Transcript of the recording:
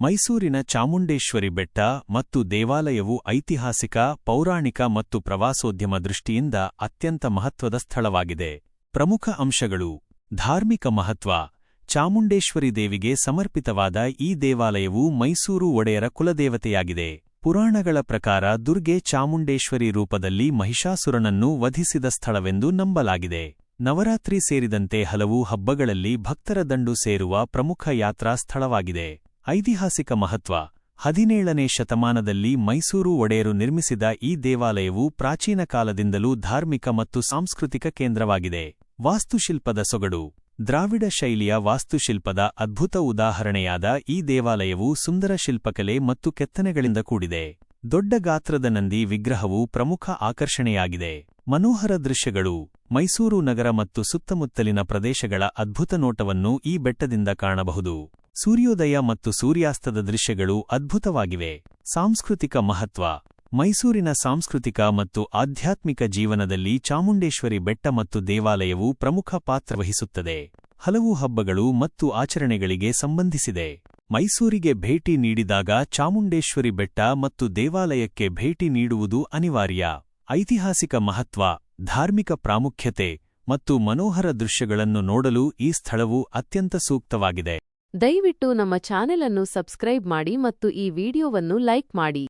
ಮೈಸೂರಿನ ಚಾಮುಂಡೇಶ್ವರಿ ಬೆಟ್ಟ ಮತ್ತು ದೇವಾಲಯವು ಐತಿಹಾಸಿಕ, ಪೌರಾಣಿಕ ಮತ್ತು ಪ್ರವಾಸೋದ್ಯಮ ದೃಷ್ಟಿಯಿಂದ ಅತ್ಯಂತ ಮಹತ್ವದ ಸ್ಥಳವಾಗಿದೆ. ಪ್ರಮುಖ ಅಂಶಗಳು. ಧಾರ್ಮಿಕ ಮಹತ್ವ. ಚಾಮುಂಡೇಶ್ವರಿ ದೇವಿಗೆ ಸಮರ್ಪಿತವಾದ ಈ ದೇವಾಲಯವು ಮೈಸೂರು ಒಡೆಯರ ಕುಲದೇವತೆಯಾಗಿದೆ. ಪುರಾಣಗಳ ಪ್ರಕಾರ ದುರ್ಗೆ ಚಾಮುಂಡೇಶ್ವರಿ ರೂಪದಲ್ಲಿ ಮಹಿಷಾಸುರನನ್ನು ವಧಿಸಿದ ಸ್ಥಳವೆಂದು ನಂಬಲಾಗಿದೆ. ನವರಾತ್ರಿ ಸೇರಿದಂತೆ ಹಲವು ಹಬ್ಬಗಳಲ್ಲಿ ಭಕ್ತರ ದಂಡು ಸೇರುವ ಪ್ರಮುಖ ಯಾತ್ರಾ ಸ್ಥಳವಾಗಿದೆ. ಐತಿಹಾಸಿಕ ಮಹತ್ವ. ಹದಿನೇಳನೇ ಶತಮಾನದಲ್ಲಿ ಮೈಸೂರು ಒಡೆಯರು ನಿರ್ಮಿಸಿದ ಈ ದೇವಾಲಯವು ಪ್ರಾಚೀನ ಕಾಲದಿಂದಲೂ ಧಾರ್ಮಿಕ ಮತ್ತು ಸಾಂಸ್ಕೃತಿಕ ಕೇಂದ್ರವಾಗಿದೆ. ವಾಸ್ತುಶಿಲ್ಪದ ಸೊಗಡು. ದ್ರಾವಿಡ ಶೈಲಿಯ ವಾಸ್ತುಶಿಲ್ಪದ ಅದ್ಭುತ ಉದಾಹರಣೆಯಾದ ಈ ದೇವಾಲಯವು ಸುಂದರ ಶಿಲ್ಪಕಲೆ ಮತ್ತು ಕೆತ್ತನೆಗಳಿಂದ ಕೂಡಿದೆ. ದೊಡ್ಡ ಗಾತ್ರದ ನಂದಿ ವಿಗ್ರಹವು ಪ್ರಮುಖ ಆಕರ್ಷಣೆಯಾಗಿದೆ. ಮನೋಹರ ದೃಶ್ಯಗಳು. ಮೈಸೂರು ನಗರ ಮತ್ತು ಸುತ್ತಮುತ್ತಲಿನ ಪ್ರದೇಶಗಳ ಅದ್ಭುತ ನೋಟವನ್ನು ಈ ಬೆಟ್ಟದಿಂದ ಕಾಣಬಹುದು. ಸೂರ್ಯೋದಯ ಮತ್ತು ಸೂರ್ಯಾಸ್ತದ ದೃಶ್ಯಗಳು ಅದ್ಭುತವಾಗಿವೆ. ಸಾಂಸ್ಕೃತಿಕ ಮಹತ್ವ. ಮೈಸೂರಿನ ಸಾಂಸ್ಕೃತಿಕ ಮತ್ತು ಆಧ್ಯಾತ್ಮಿಕ ಜೀವನದಲ್ಲಿ ಚಾಮುಂಡೇಶ್ವರಿ ಬೆಟ್ಟ ಮತ್ತು ದೇವಾಲಯವು ಪ್ರಮುಖ ಪಾತ್ರ ವಹಿಸುತ್ತದೆ. ಹಲವು ಹಬ್ಬಗಳು ಮತ್ತು ಆಚರಣೆಗಳಿಗೆ ಸಂಬಂಧಿಸಿದೆ. ಮೈಸೂರಿಗೆ ಭೇಟಿ ನೀಡಿದಾಗ ಚಾಮುಂಡೇಶ್ವರಿ ಬೆಟ್ಟ ಮತ್ತು ದೇವಾಲಯಕ್ಕೆ ಭೇಟಿ ನೀಡುವುದು ಅನಿವಾರ್ಯ. ಐತಿಹಾಸಿಕ ಮಹತ್ವ, ಧಾರ್ಮಿಕ ಪ್ರಾಮುಖ್ಯತೆ ಮತ್ತು ಮನೋಹರ ದೃಶ್ಯಗಳನ್ನು ನೋಡಲು ಈ ಸ್ಥಳವು ಅತ್ಯಂತ ಸೂಕ್ತವಾಗಿದೆ. ದಯವಿಟ್ಟು ನಮ್ಮ ಚಾನೆಲ್ ಅನ್ನು ಸಬ್ಸ್ಕ್ರೈಬ್ ಮಾಡಿ ಮತ್ತು ಈ ವಿಡಿಯೋವನ್ನು ಲೈಕ್ ಮಾಡಿ.